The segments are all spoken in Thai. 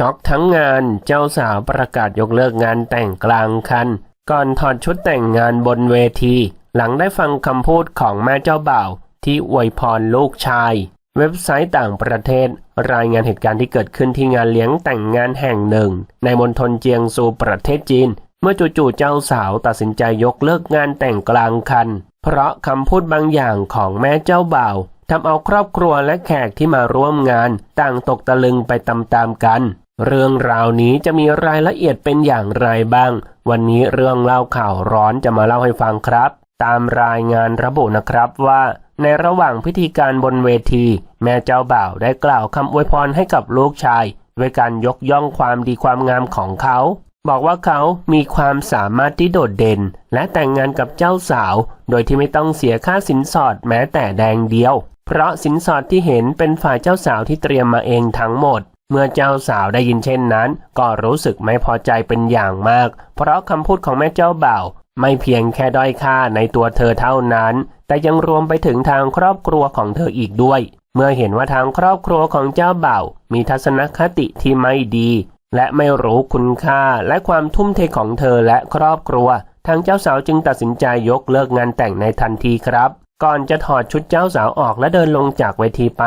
ช็อกทั้งงานเจ้าสาวประกาศยกเลิกงานแต่งกลางคัน ก่อนถอดชุดแต่งงานบนเวที หลังได้ฟังคำพูดของแม่เจ้าบ่าว ที่อวยพรลูกชาย เว็บไซต์ต่างประเทศ รายงานเหตุการณ์ที่เกิดขึ้นที่งานเลี้ยงแต่งงานแห่งหนึ่ง ในมณฑลเจียงซูประเทศจีน เมื่อจู่ๆเจ้าสาวตัดสินใจยกเลิกงานแต่งกลางคัน เพราะคำพูดบางอย่างของแม่เจ้าบ่าวทำเอาครอบครัวและแขกที่มาร่วมงาน ต่างตกตะลึงไปตามๆกัน เรื่องราวนี้จะมีรายละเอียดเป็นอย่างไรบ้าง วันนี้เรื่องเล่าข่าวร้อนจะมาเล่าให้ฟังครับ ตามรายงานระบุนะครับว่า ในระหว่างพิธีการบนเวที แม่เจ้าบ่าวได้กล่าวคำอวยพรให้กับลูกชาย ด้วยการยกย่องความดีความงามของเขา บอกว่าเขามีความสามารถที่โดดเด่น และแต่งงานกับเจ้าสาว โดยที่ไม่ต้องเสียค่าสินสอดแม้แต่แดงเดียว เพราะสินสอดที่เห็นเป็นฝ่ายเจ้าสาวที่เตรียมมาเองทั้งหมด เมื่อเจ้าสาวได้ยินเช่นนั้น ก็รู้สึกไม่พอใจเป็นอย่างมาก เพราะคำพูดของแม่เจ้าบ่าวไม่เพียงแค่ด้อยค่าในตัวเธอเท่านั้น แต่ยังรวมไปถึงทางครอบครัวของเธออีกด้วย เมื่อเห็นว่าทางครอบครัวของเจ้าบ่าวมีทัศนคติที่ไม่ดี และไม่รู้คุณค่าและความทุ่มเทของเธอและครอบครัว ทางเจ้าสาวจึงตัดสินใจยกเลิกงานแต่งในทันทีครับ ก่อนจะถอดชุดเจ้าสาวออกและเดินลงจากเวทีไป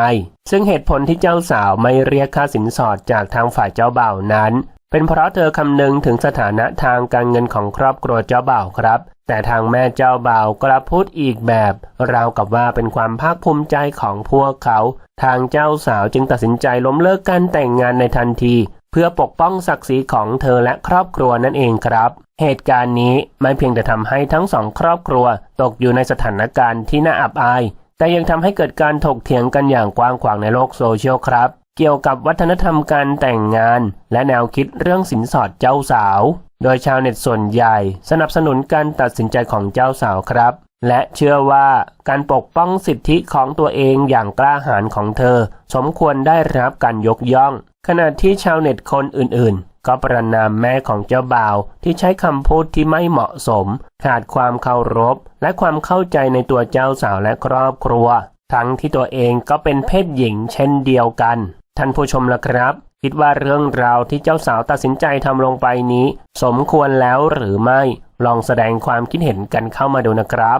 ซึ่งเหตุผลที่เจ้าสาวไม่เรียกค่าสินสอดจากทางฝ่ายเจ้าบ่าวนั้น เป็นเพราะเธอคำนึงถึงสถานะทางการเงินของครอบครัวเจ้าบ่าวครับ แต่ทางแม่เจ้าบ่าวกลับพูดอีกแบบ ราวกับว่าเป็นความภาคภูมิใจของพวกเขา ทางเจ้าสาวจึงตัดสินใจล้มเลิกการแต่งงานในทันที เพื่อปกป้องศักดิ์ศรีของเธอและครอบครัวนั่นเองครับ เหตุการณ์นี้ไม่เพียงแต่ทำให้ทั้งสองครอบครัวตกอยู่ในสถานการณ์ที่น่าอับอาย แต่ยังทำให้เกิดการถกเถียงกันอย่างกว้างขวางในโลกโซเชียลครับ เกี่ยวกับวัฒนธรรมการแต่งงาน และแนวคิดเรื่องสินสอดเจ้าสาว โดยชาวเน็ตส่วนใหญ่ สนับสนุนการตัดสินใจของเจ้าสาวครับ และเชื่อว่าการปกป้องสิทธิของตัวเองอย่างกล้าหาญของเธอ สมควรได้รับการยกย่อง ขณะที่ชาวเน็ตคนอื่นๆ ก็ประนามแม่ของเจ้าบ่าวที่ใช้คำพูดที่ไม่เหมาะสม ขาดความเคารพ และความเข้าใจในตัวเจ้าสาวและครอบครัว ทั้งที่ตัวเองก็เป็นเพศหญิงเช่นเดียวกัน ท่านผู้ชมล่ะครับ คิดว่าเรื่องราวที่เจ้าสาวตัดสินใจทำลงไปนี้ สมควรแล้วหรือไม่ ลองแสดงความคิดเห็นกันเข้ามาดูนะครับ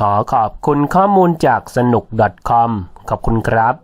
ขอขอบคุณข้อมูลจากสนุก .com ขอบคุณครับ